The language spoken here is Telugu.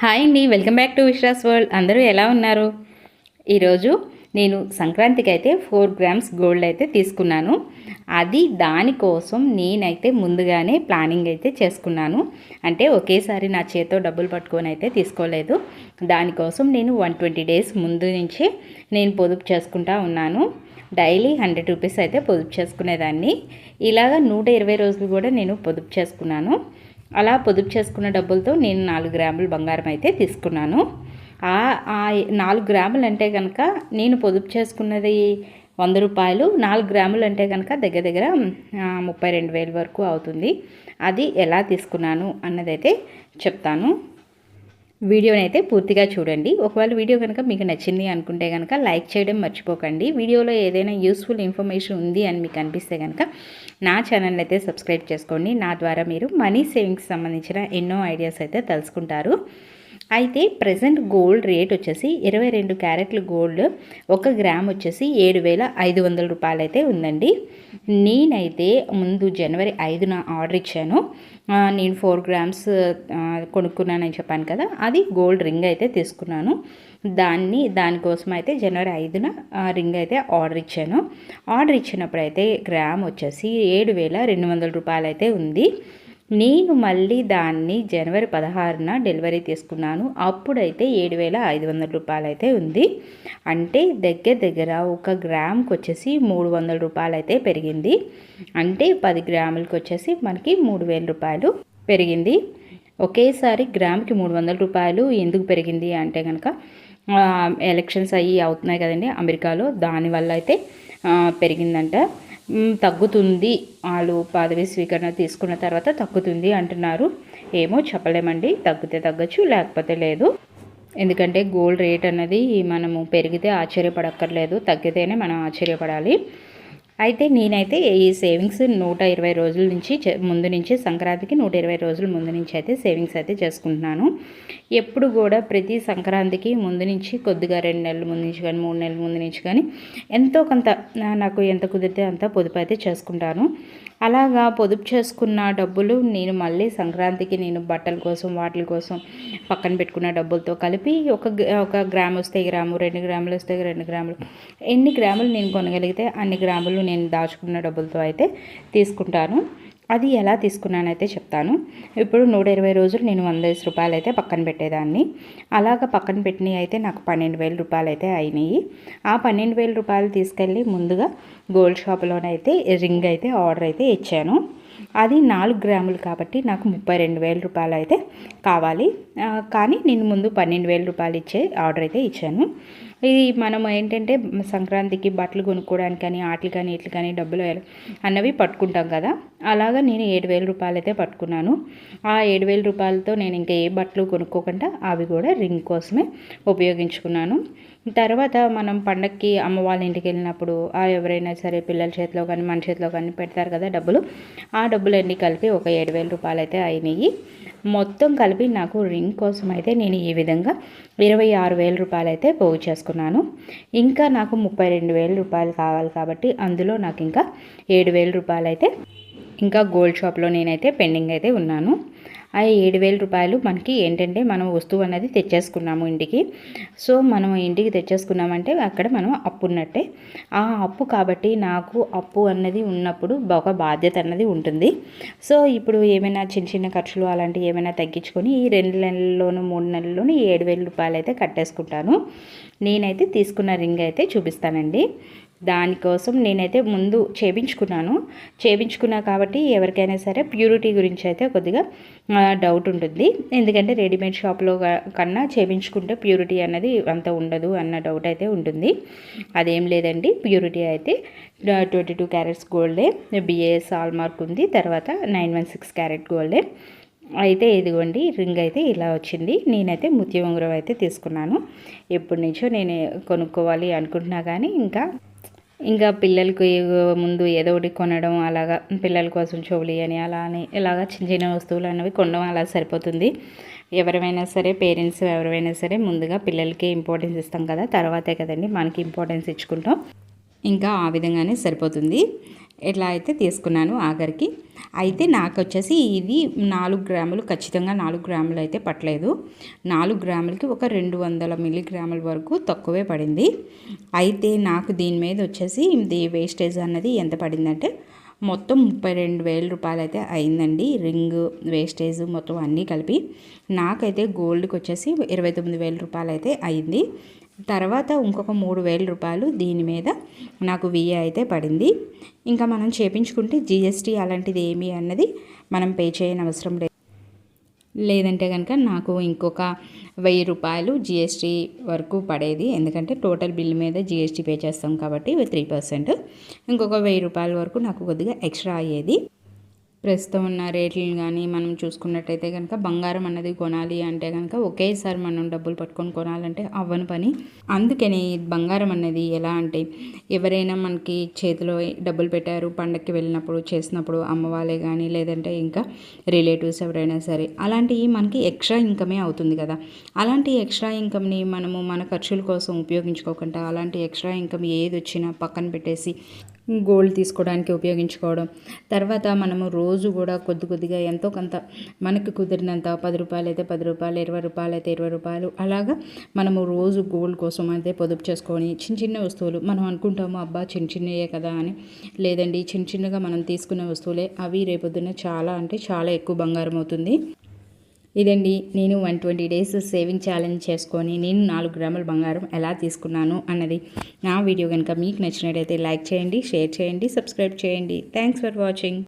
హాయ్ అండి welcome back to Vishwas world. అందరూ ఎలా ఉన్నారు? ఈరోజు నేను సంక్రాంతికి అయితే ఫోర్ గ్రామ్స్ గోల్డ్ అయితే తీసుకున్నాను. అది దానికోసం నేనైతే ముందుగానే ప్లానింగ్ అయితే చేసుకున్నాను. అంటే ఒకేసారి నా చేతితో డబ్బులు పట్టుకొని అయితే తీసుకోలేదు. దానికోసం నేను వన్ ట్వంటీ డేస్ ముందు నుంచి నేను పొదుపు చేసుకుంటా ఉన్నాను. డైలీ హండ్రెడ్ రూపీస్ అయితే పొదుపు చేసుకునేదాన్ని. ఇలాగ నూట ఇరవై రోజులు కూడా నేను పొదుపు చేసుకున్నాను. అలా పొదుపు చేసుకున్న డబ్బులతో నేను నాలుగు గ్రాములు బంగారం అయితే తీసుకున్నాను. ఆ నాలుగు గ్రాములు అంటే కనుక నేను పొదుపు చేసుకున్నది వంద రూపాయలు నాలుగు గ్రాములు అంటే కనుక దగ్గర దగ్గర ముప్పై రెండు వేల వరకు అవుతుంది. అది ఎలా తీసుకున్నాను అన్నదైతే చెప్తాను. వీడియోని అయితే పూర్తిగా చూడండి. ఒకవేళ వీడియో కనుక మీకు నచ్చింది అనుకుంటే కనుక లైక్ చేయడం మర్చిపోకండి. వీడియోలో ఏదైనా యూస్ఫుల్ ఇన్ఫర్మేషన్ ఉంది అని మీకు అనిపిస్తే కనుక నా ఛానల్ అయితే సబ్స్క్రైబ్ చేసుకోండి. నా ద్వారా మీరు మనీ సేవింగ్స్ సంబంధించిన ఎన్నో ఐడియాస్ అయితే తెలుసుకుంటారు. అయితే ప్రజెంట్ గోల్డ్ రేట్ వచ్చేసి ఇరవై రెండు క్యారెట్ల గోల్డ్ ఒక గ్రామ్ వచ్చేసి ఏడు వేల ఐదు వందల రూపాయలు అయితే ఉందండి. నేనైతే ముందు జనవరి ఐదున ఆర్డర్ ఇచ్చాను. నేను ఫోర్ గ్రామ్స్ కొనుక్కున్నానని చెప్పాను కదా అది గోల్డ్ రింగ్ అయితే తీసుకున్నాను. దాన్ని దానికోసం అయితే జనవరి ఐదున రింగ్ అయితే ఆర్డర్ ఇచ్చాను. ఆర్డర్ ఇచ్చినప్పుడు అయితే గ్రామ్ వచ్చేసి ఏడు వేల రెండు వందల రూపాయలు అయితే ఉంది. నేను మళ్ళీ దాన్ని జనవరి పదహారున డెలివరీ తీసుకున్నాను. అప్పుడైతే ఏడు వేల ఐదు వందల రూపాయలు అయితే ఉంది. అంటే దగ్గర దగ్గర ఒక గ్రామ్కి వచ్చేసి మూడు వందల రూపాయలు అయితే పెరిగింది. అంటే పది గ్రాములకి వచ్చేసి మనకి మూడు వేల రూపాయలు పెరిగింది. ఒకేసారి గ్రామ్కి మూడు వందల రూపాయలు ఎందుకు పెరిగింది అంటే కనుక ఎలక్షన్స్ అయ్యి అవుతున్నాయి కదండి అమెరికాలో. దానివల్ల అయితే పెరిగిందంట. తగ్గుతుంది. వాళ్ళు పదవి స్వీకరణ తీసుకున్న తర్వాత తగ్గుతుంది అంటున్నారు. ఏమో చెప్పలేమండి. తగ్గితే తగ్గచ్చు లేకపోతే లేదు. ఎందుకంటే గోల్డ్ రేట్ అన్నది మనము పెరిగితే ఆశ్చర్యపడక్కర్లేదు. తగ్గితేనే మనం ఆశ్చర్యపడాలి. అయితే నేనైతే ఈ సేవింగ్స్ నూట ఇరవై రోజుల నుంచి చే- ముందు నుంచి సంక్రాంతికి నూట ఇరవై రోజుల ముందు నుంచి అయితే సేవింగ్స్ అయితే చేసుకుంటున్నాను. ఎప్పుడు కూడా ప్రతి సంక్రాంతికి ముందు నుంచి కొద్దిగా రెండు నెలల ముందు నుంచి కానీ మూడు నెలల ముందు నుంచి కానీ ఎంతో కొంత నాకు ఎంత కుదిరితే అంత పొదుపు అయితే చేసుకుంటాను. అలాగా పొదుపు చేసుకున్న డబ్బులు నేను మళ్ళీ సంక్రాంతికి నేను బట్టల కోసం వాటి కోసం పక్కన పెట్టుకున్న డబ్బులతో కలిపి ఒక ఒక గ్రామ్ వస్తే గ్రాము రెండు గ్రాములు వస్తే రెండు గ్రాములు ఎన్ని గ్రాములు నేను కొనగలిగితే అన్ని గ్రాములు నేను దాచుకున్న డబ్బులతో అయితే తీసుకుంటాను. అది ఎలా తీసుకున్నానైతే చెప్తాను. ఇప్పుడు నూట ఇరవై రోజులు నేను వంద రూపాయలు అయితే పక్కన పెట్టేదాన్ని. అలాగ పక్కన పెట్టినవి అయితే నాకు పన్నెండు వేల రూపాయలు అయితే అయినాయి. ఆ పన్నెండు వేల రూపాయలు తీసుకెళ్ళి ముందుగా గోల్డ్ షాప్లోనైతే రింగ్ అయితే ఆర్డర్ అయితే ఇచ్చాను. అది నాలుగు గ్రాములు కాబట్టి నాకు ముప్పై రెండు వేల రూపాయలు అయితే కావాలి కానీ నేను ముందు పన్నెండు వేల రూపాయలు ఇచ్చే ఆర్డర్ అయితే ఇచ్చాను. ఇది మనం ఏంటంటే సంక్రాంతికి బట్టలు కొనుక్కోవడానికి కానీ ఆటలు కానీ ఇట్లు కానీ డబ్బులు అన్నవి పట్టుకుంటాం కదా. అలాగా నేను ఏడు వేల రూపాయలు అయితే పట్టుకున్నాను. ఆ ఏడు వేల రూపాయలతో నేను ఇంకా ఏ బట్టలు కొనుక్కోకుండా అవి కూడా రింగ్ కోసమే ఉపయోగించుకున్నాను. తర్వాత మనం పండక్కి అమ్మ వాళ్ళ ఇంటికి వెళ్ళినప్పుడు ఆ ఎవరైనా సరే పిల్లల చేతిలో కానీ మన చేతిలో కానీ పెడతారు కదా డబ్బులు. ఆ డబ్బులన్నీ కలిపి ఒక ఏడు వేల రూపాయలు అయితే అయినాయి. మొత్తం కలిపి నాకు రింగ్ కోసం అయితే నేను ఈ విధంగా ఇరవై ఆరు వేల రూపాయలు అయితే పోగు చేసుకున్నాను. ఇంకా నాకు ముప్పై రెండు వేల రూపాయలు కావాలి కాబట్టి అందులో నాకు ఇంకా ఏడు వేల రూపాయలు అయితే ఇంకా గోల్డ్ షాప్లో నేనైతే పెండింగ్ అయితే ఉన్నాను. ఆ ఏడు వేల రూపాయలు మనకి ఏంటంటే మనం వస్తువు అనేది తెచ్చేసుకున్నాము ఇంటికి. సో మనం ఇంటికి తెచ్చేసుకున్నామంటే అక్కడ మనం అప్పు ఉన్నట్టే. ఆ అప్పు కాబట్టి నాకు అప్పు అన్నది ఉన్నప్పుడు ఒక బాధ్యత అన్నది ఉంటుంది. సో ఇప్పుడు ఏమైనా చిన్న చిన్న ఖర్చులు అలాంటివి ఏమైనా తగ్గించుకొని ఈ రెండు నెలల్లోనూ మూడు నెలల్లోనూ ఈ ఏడు వేల రూపాయలు అయితే కట్టేసుకుంటాను. నేనైతే తీసుకున్న రింగ్ అయితే చూపిస్తానండి. దానికోసం నేనైతే ముందు చేపించుకున్నాను. చేపించుకున్నా కాబట్టి ఎవరికైనా సరే ప్యూరిటీ గురించి అయితే కొద్దిగా డౌట్ ఉంటుంది. ఎందుకంటే రెడీమేడ్ షాప్లో కన్నా చేపించుకుంటే ప్యూరిటీ అన్నది అంత ఉండదు అన్న డౌట్ అయితే ఉంటుంది. అదేం లేదండి. ప్యూరిటీ అయితే ట్వంటీ టూ క్యారెట్స్ గోల్డే బిఏఎస్ ఆల్మార్క్ ఉంది తర్వాత నైన్ వన్ సిక్స్ క్యారెట్ గోల్డే. అయితే ఇదిగోండి రింగ్ అయితే ఇలా వచ్చింది. నేనైతే ముత్య ఉంగరం అయితే తీసుకున్నాను. ఎప్పటి నుంచో నేను కొనుక్కోవాలి అనుకుంటున్నా కానీ ఇంకా ఇంకా పిల్లలకి ముందు ఏదో ఒకటి కొనడం అలాగా పిల్లల కోసం చెవులి అని అలా అని ఇలాగా చిన్న చిన్న వస్తువులు అనేవి కొనడం అలా సరిపోతుంది. ఎవరైనా సరే పేరెంట్స్ ఎవరైనా సరే ముందుగా పిల్లలకి ఇంపార్టెన్స్ ఇస్తాం కదా తర్వాతే కదండి మనకి ఇంపార్టెన్స్ ఇచ్చుకుంటాం. ఇంకా ఆ విధంగానే సరిపోతుంది. ఇట్లా అయితే తీసుకున్నాను ఆఖరికి. అయితే నాకు వచ్చేసి ఇది నాలుగు గ్రాములు ఖచ్చితంగా నాలుగు గ్రాములు అయితే పట్టలేదు. నాలుగు గ్రాములకి ఒక రెండు వందల మిల్లీగ్రాముల వరకు తక్కువే పడింది. అయితే నాకు దీని మీద వచ్చేసి ఇది వేస్టేజ్ అన్నది ఎంత పడిందంటే మొత్తం ముప్పై రెండు వేల రూపాయలు అయితే అయిందండి రింగ్ వేస్టేజ్ మొత్తం అన్నీ కలిపి. నాకైతే గోల్డ్కి వచ్చేసి ఇరవై తొమ్మిది వేల రూపాయలు అయితే అయింది. తర్వాత ఇంకొక మూడు వేల రూపాయలు దీని మీద నాకు విఏ అయితే పడింది. ఇంకా మనం చేపించుకుంటే జిఎస్టీ అలాంటిది ఏమి అన్నది మనం పే చేయని అవసరం లేదు. లేదంటే కనుక నాకు ఇంకొక వెయ్యి రూపాయలు జిఎస్టీ వరకు పడేది. ఎందుకంటే టోటల్ బిల్ మీద జిఎస్టీ పే చేస్తాం కాబట్టి త్రీ పర్సెంట్. ఇంకొక వెయ్యి రూపాయల వరకు నాకు కొద్దిగా ఎక్స్ట్రా అయ్యేది. ప్రస్తుతం ఉన్న రేట్లను కానీ మనం చూసుకున్నట్టయితే కనుక బంగారం అన్నది కొనాలి అంటే కనుక ఒకేసారి మనం డబ్బులు పట్టుకొని కొనాలంటే అవ్వని పని. అందుకని బంగారం అన్నది ఎలా అంటే ఎవరైనా మనకి చేతిలో డబ్బులు పెట్టారు పండక్కి వెళ్ళినప్పుడు చేసినప్పుడు అమ్మవాళ్ళే కానీ లేదంటే ఇంకా రిలేటివ్స్ ఎవరైనా సరే అలాంటివి మనకి ఎక్స్ట్రా ఇన్కమే అవుతుంది కదా. అలాంటి ఎక్స్ట్రా ఇన్కమ్ని మనము మన ఖర్చుల కోసం ఉపయోగించుకోకుండా అలాంటి ఎక్స్ట్రా ఇన్కమ్ ఏది వచ్చినా పక్కన పెట్టేసి గోల్డ్ తీసుకోవడానికి ఉపయోగించుకోవడం. తర్వాత మనము రోజు కూడా కొద్ది కొద్దిగా ఎంతో కొంత మనకి కుదిరినంత పది రూపాయలు అయితే పది రూపాయలు ఇరవై రూపాయలు అయితే ఇరవై రూపాయలు అలాగా మనము రోజు గోల్డ్ కోసం అయితే పొదుపు చేసుకొని చిన్న చిన్న వస్తువులు మనం అనుకుంటాము అబ్బా చిన్న చిన్నయే కదా అని. లేదండి చిన్న చిన్నగా మనం తీసుకునే వస్తువులే అవి రేపొద్దున చాలా అంటే చాలా ఎక్కువ బంగారం అవుతుంది. ఇదండి నేను one twenty days saving challenge చేసుకొని నేను నాలుగు గ్రాముల బంగారం ఎలా తీసుకున్నాను అన్నది. నా వీడియో కనుక మీకు నచ్చినట్టయితే లైక్ చేయండి షేర్ చేయండి సబ్స్క్రైబ్ చేయండి. Thanks for watching.